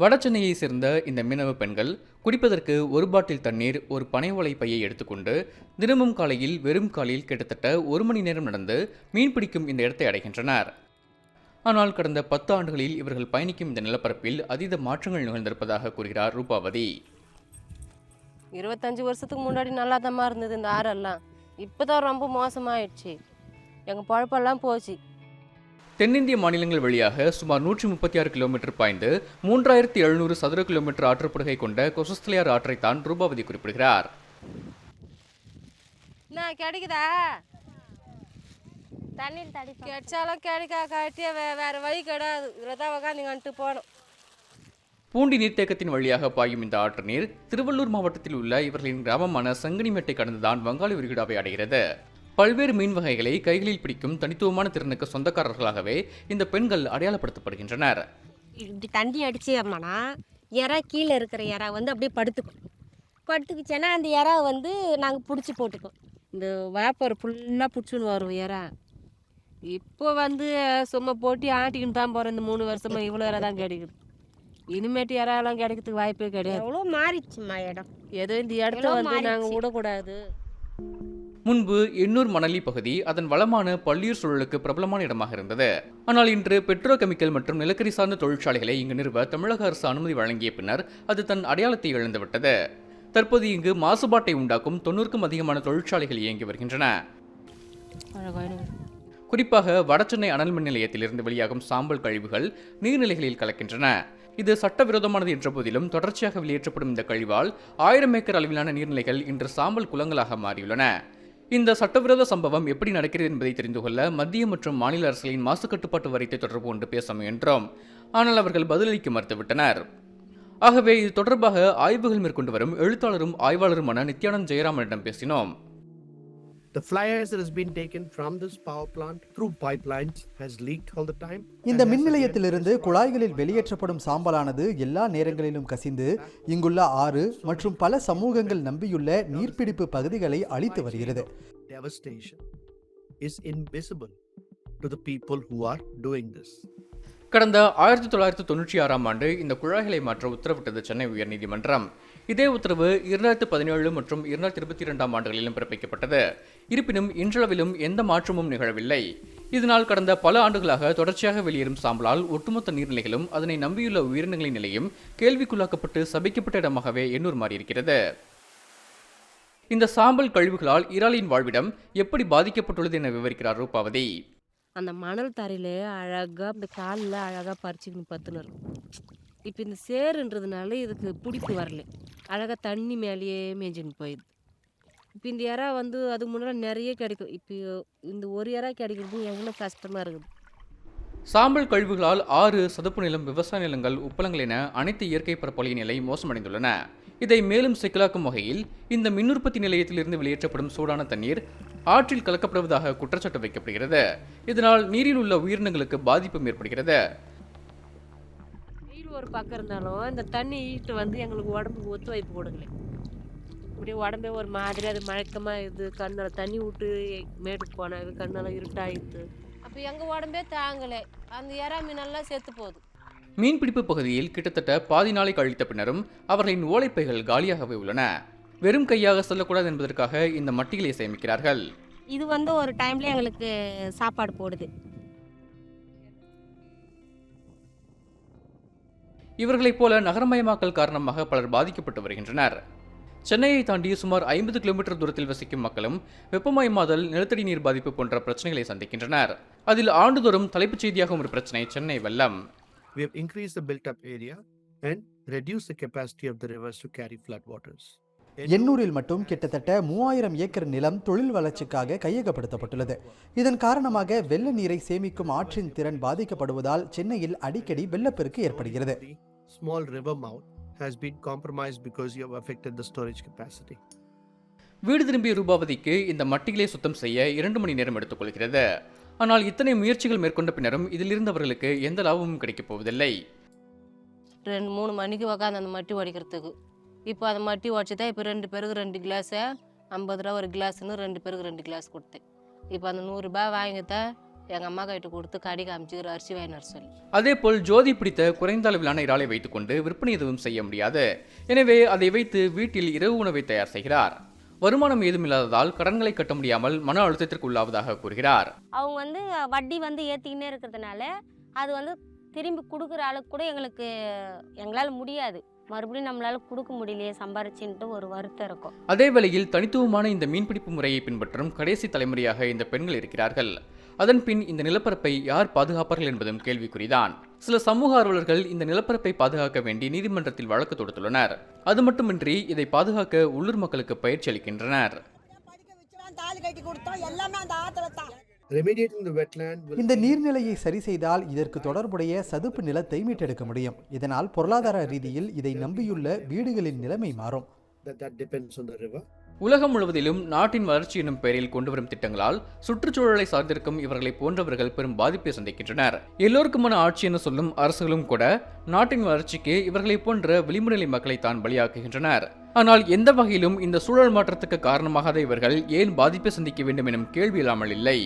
வட சென்னையை சேர்ந்த இந்த மீனவ பெண்கள் குடிப்பதற்கு ஒரு பாட்டில் தண்ணீர் ஒரு பனை ஓலை பையை எடுத்துக்கொண்டு தினமும் காலையில் வெறும் காலில் கிட்டத்தட்ட ஒரு மணி நேரம் நடந்து மீன் பிடிக்கும் இந்த இடத்தை அடைகின்றனர். ஆனால் கடந்த பத்து ஆண்டுகளில் இவர்கள் பயணிக்கும் இந்த நிலப்பரப்பில் அதீத மாற்றங்கள் நிகழ்ந்திருப்பதாக கூறுகிறார் ரூபாவதி. இருபத்தஞ்சு வருஷத்துக்கு முன்னாடி நல்லா இருந்தது இந்த ஆறெல்லாம். இப்போ தான் ரொம்ப மோசமாயிடுச்சு. எங்கள் பழப்பெல்லாம் போச்சு. தென்னிந்திய மாநிலங்கள் வழியாக சுமார் நூற்றி முப்பத்தி ஆறு கிலோமீட்டர் பாய்ந்து மூன்றாயிரத்தி எழுநூறு சதுர கிலோமீட்டர் ஆற்றுப்படுகை கொண்ட கொசஸ்தலையார் ஆற்றைத்தான் ரூபாவதி குறிப்பிடுகிறார். கிடைக்குதா? தண்ணீர் தடி கிடைச்சாலும் கிடைக்கா காட்டியே வேறு வழி கிடையாது தான் உக்காந்துங்கன்ட்டு போகணும். பூண்டி நீர்த்தேக்கத்தின் வழியாக பாயும் இந்த ஆற்று நீர் திருவள்ளூர் மாவட்டத்தில் உள்ள இவர்களின் கிராமமான சங்கனிமேட்டை கடந்துதான் வங்காள விரிகுடாவை அடைகிறது. பல்வேறு மீன் வகைகளை கைகளில் பிடிக்கும் தனித்துவமான திறனுக்கு சொந்தக்காரர்களாகவே இந்த பெண்கள் அடையாளப்படுத்தப்படுகின்றனர். இப்படி தண்ணி அடிச்சோம்னா இறா கீழே இருக்கிற இறா வந்து அப்படியே படுத்துக்கும். படுத்துக்குச்சேன்னா அந்த இறா வந்து நாங்கள் பிடிச்சி போட்டுக்கோம் இந்த வேப்பர் ஃபுல்லாக பிடிச்சின்னு வரும் ஏறா இப்போ வந்து சும்மா போட்டி ஆட்டிக்கின்னு தான் போகிறேன் இந்த மூணு வருஷமா இவ்வளோ இறை தான் கிடைக்குது. இனிமேட்டு இறாலாம் கிடைக்கிறதுக்கு வாய்ப்பே கிடையாது. எவ்வளோ மாறிடுச்சுமா இடம். ஏதோ இந்த இடத்த வந்து நாங்கள். விடக்கூடாது. முன்பு எண்ணூர் மணலி பகுதி அதன் வளமான பள்ளியூர் சூழலுக்கு பிரபலமான இடமாக இருந்தது. ஆனால் இன்று பெட்ரோ கெமிக்கல் மற்றும் நிலக்கரி சார்ந்த தொழிற்சாலைகளை இங்கு நிறுவ தமிழக அரசு அனுமதி வழங்கிய பின்னர் அது தன் அடையாளத்தை இழந்துவிட்டது. தற்போது இங்கு மாசுபாட்டை உண்டாக்கும் தொண்ணூறுக்கும் அதிகமான தொழிற்சாலைகள் இயங்கி வருகின்றன. குறிப்பாக வடசென்னை அனல் மின் நிலையத்திலிருந்து வெளியாகும் சாம்பல் கழிவுகள் நீர்நிலைகளில் கலக்கின்றன. இது சட்டவிரோதமானது என்ற போதிலும் தொடர்ச்சியாக வெளியேற்றப்படும் இந்த கழிவால் ஆயிரம் ஏக்கர் அளவிலான நீர்நிலைகள் இன்று சாம்பல் குளங்களாக மாறியுள்ளன. இந்த சட்டவிரோத சம்பவம் எப்படி நடக்கிறது என்பதை தெரிந்து கொள்ள மத்திய மற்றும் மாநில அரசுகளின் மாசு கட்டுப்பாட்டு வாரியத்தை தொடர்பு கொண்டு பேச முயன்றோம். ஆனால் அவர்கள் பதிலளிக்க மறுத்துவிட்டனர். ஆகவே இது தொடர்பாக ஆய்வுகள் மேற்கொண்டு வரும் எழுத்தாளரும் ஆய்வாளருமான நித்யானந்த் ஜெயராமனிடம் பேசினோம். இந்த மின் has நிலையத்திலிருந்து குழாய்களில் வெளியேற்றப்படும் சாம்பலானது எல்லா நேரங்களிலும் கசிந்து இங்குள்ள ஆறு மற்றும் பல சமூகங்கள் நம்பியுள்ள நீர்பிடிப்பு பகுதிகளை அழித்து வருகிறது. devastation is invisible to the people who are doing this. கடந்த ஆயிரத்தி தொள்ளாயிரத்தி தொண்ணூற்றி ஆறாம் ஆண்டு இந்த குழாய்களை மாற்ற உத்தரவிட்டது சென்னை உயர்நீதிமன்றம். இதே உத்தரவு இரண்டாயிரத்து பதினேழு மற்றும் இரண்டாயிரத்தி இருபத்தி இரண்டாம் ஆண்டுகளிலும் பிறப்பிக்கப்பட்டது. இருப்பினும் இன்றளவிலும் எந்த மாற்றமும் நிகழவில்லை. இதனால் கடந்த பல ஆண்டுகளாக தொடர்ச்சியாக வெளியேறும் சாம்பலால் ஒட்டுமொத்த நீர்நிலைகளும் அதனை நம்பியுள்ள உயிரினங்களின் நிலையும் கேள்விக்குள்ளாக்கப்பட்டு சபிக்கப்பட்ட இடமாகவே எண்ணூர் மாறியிருக்கிறது. இந்த சாம்பல் கழிவுகளால் இறாலின் வாழ்விடம் எப்படி பாதிக்கப்பட்டுள்ளது என விவரிக்கிறார் ரூபாவதி. அந்த மணல் தரையில அழகாக இந்த காலில் அழகாக பறிச்சுக்கணும் பத்துன்னு இருக்கும் இப்போ இந்த சேருன்றதுனால இதுக்கு பிடிப்பு வரல. அழகாக தண்ணி மேலேயே மேய்ஞ்சின்னு போயிடுது. இப்போ இந்த இறா வந்து அதுக்கு முன்னாடி நிறைய கிடைக்கும். இப்போ இந்த ஒரு இறா கிடைக்கிறது எவ்வளோ கஷ்டமாக இருக்குது. சாம்பல் கழிவுகளால் ஆறு சதுப்பு நிலம் விவசாய நிலங்கள் உப்பளங்கள் என அனைத்து இயற்கை பரப்பொலிய நிலை மோசமடைந்துள்ளன. இதை மேலும் சிக்கலாக்கும் வகையில் இந்த மின் உற்பத்தி நிலையத்திலிருந்து வெளியேற்றப்படும் சூடான தண்ணீர் ஆற்றில் கலக்கப்படுவதாக குற்றச்சாட்டு வைக்கப்படுகிறது. இதனால் நீரில் உள்ள உயிரினங்களுக்கு பாதிப்பும் ஏற்படுகிறது. வெயில் ஒரு பக்கம் இருந்தாலும் இந்த தண்ணி ஈட்டு வந்து எங்களுக்கு உடம்புக்கு ஒத்துழைப்பு கொடுக்கல. இப்படியே உடம்பே ஒரு மாதிரி அது மழக்கமாக இது கண்ணால் தண்ணி விட்டு மேட்டுக்கு போனால் இது கண்ணெல்லாம் இருட்டாயிடுது. அப்போ எங்கள் உடம்பே தாங்கலை. அந்த இறா மீனெல்லாம் செத்து போகுது. மீன்பிடிப்பு பகுதியில் கிட்டத்தட்ட பாதி நாளை கழித்த பின்னரும் அவர்களின் ஓலைப்பைகள் காலியாகவே உள்ளன. வெறும் கையாக செல்லக்கூடாது என்பதற்காக இந்த மட்டிகளை சேமிக்கிறார்கள். இது வந்து ஒரு டைம்ல எங்களுக்கு சாப்பாடு போடுது. இவர்களைப் போல நகரமயமாக்கல் காரணமாக பலர் பாதிக்கப்பட்டு வருகின்றனர். சென்னையை தாண்டி சுமார் ஐம்பது கிலோமீட்டர் தூரத்தில் வசிக்கும் மக்களும் வெப்பமயமாதல் நிலத்தடி நீர் பாதிப்பு போன்ற பிரச்சனைகளை சந்திக்கின்றனர். அதில் ஆண்டுதோறும் தலைப்புச் செய்தியாகும் ஒரு பிரச்சனை சென்னை வெள்ளம். We have increased the built up area and reduced the capacity of the rivers to carry flood waters. எண்ணூரில் மட்டும் கிட்டத்தட்ட மூவாயிரம் ஏக்கர் நிலம் தொழில் வளர்ச்சிக்காக கையகப்படுத்தப்பட்டுள்ளது. இதன் காரணமாக வெள்ள நீரை சேமிக்கும் ஆற்றின் திறன் பாதிக்கப்படுவதால் சென்னையில் அடிக்கடி வெள்ளப்பெருக்கு ஏற்படுகிறது. Small river mouth has been compromised because you have affected the storage capacity. வீடு திரும்பிய ரூபாவதிக்கு இந்த மட்டிகளை சுத்தம் செய்ய இரண்டு மணி நேரம் எடுத்துக்கொள்கிறது. ஆனால் இத்தனை முயற்சிகள் மேற்கொண்ட பின்னரும் இதிலிருந்து அவர்களுக்கு எந்த லாபமும் கிடைக்கப் போவதில்லை. ரெண்டு மூணு மணிக்கு உக்காந்து அந்த மட்டி உடைக்கிறதுக்கு. இப்போ அந்த மட்டி உடச்சி தான் இப்போ ரெண்டு பேருக்கு ரெண்டு கிளாஸு ஐம்பது ரூபா ஒரு கிளாஸ்னு ரெண்டு பேருக்கு ரெண்டு கிளாஸ் கொடுத்தேன். இப்போ அந்த நூறுரூபா வாங்கித்தான் எங்கள் அம்மா கிட்ட கொடுத்து கடி காமிச்சுக்கிற அரிசி வாங்கினார் சொல்லி. அதேபோல் ஜோதி பிடித்த குறைந்த அளவிலான இறாலை வைத்துக்கொண்டு விற்பனை எதுவும் செய்ய முடியாது. எனவே அதை வைத்து வீட்டில் இரவு உணவை தயார் செய்கிறார். வருமானம் ஏதும் இல்லாததால் கடன்களை கட்ட முடியாமல் மன அழுத்தத்திற்கு உள்ளாவதாக கூறுகிறார். அவங்க வந்து வட்டி வந்து ஏற்றிக்கினே இருக்கிறதுனால அது வந்து திரும்பி கொடுக்குற அளவுக்கு கூட எங்களுக்கு எங்களால் முடியாது. மறுபடியும் நம்மளால கொடுக்க முடியலையே சம்பாரிச்சுன்ட்டு ஒரு வருத்தம் இருக்கும். அதே வேளையில் தனித்துவமான இந்த மீன்பிடிப்பு முறையை பின்பற்றும் கடைசி தலைமுறையாக இந்த பெண்கள் இருக்கிறார்கள். அதன் பின் இந்த நிலப்பரப்பை யார் பாதுகாப்பார்கள் என்பதும் கேள்விக்குறிதான். சில சமூக ஆர்வலர்கள் இந்த நிலப்பரப்பை பாதுகாக்க வேண்டி நீதிமன்றத்தில் வழக்கு தொடுத்துள்ளனர். அது மட்டுமின்றி இதை பாதுகாக்க உள்ளூர் மக்களுக்கு பயிற்சி அளிக்கின்றனர். இந்த நீர்நிலையை சரி செய்தால் இதற்கு தொடர்புடைய சதுப்பு நிலத்தை மீட்டெடுக்க முடியும். இதனால் பொருளாதார ரீதியில் இதை நம்பியுள்ள வீடுகளின் நிலைமை மாறும். உலகம் முழுவதிலும் நாட்டின் வளர்ச்சி எனும் பெயரில் கொண்டு வரும் திட்டங்களால் சுற்றுச்சூழலை சார்ந்திருக்கும் இவர்களை போன்றவர்கள் பெரும் பாதிப்பை சந்திக்கின்றனர். எல்லோருக்குமான ஆட்சி என சொல்லும் அரசுகளும் கூட நாட்டின் வளர்ச்சிக்கு இவர்களை போன்ற விளிம்புநிலை மக்களை தான் பலியாக்குகின்றனர். ஆனால் எந்த வகையிலும் இந்த சூழல் மாற்றத்துக்கு காரணமாகாத இவர்கள் ஏன் பாதிப்பை சந்திக்க வேண்டும் எனும் கேள்வி இல்லாமல் இல்லை.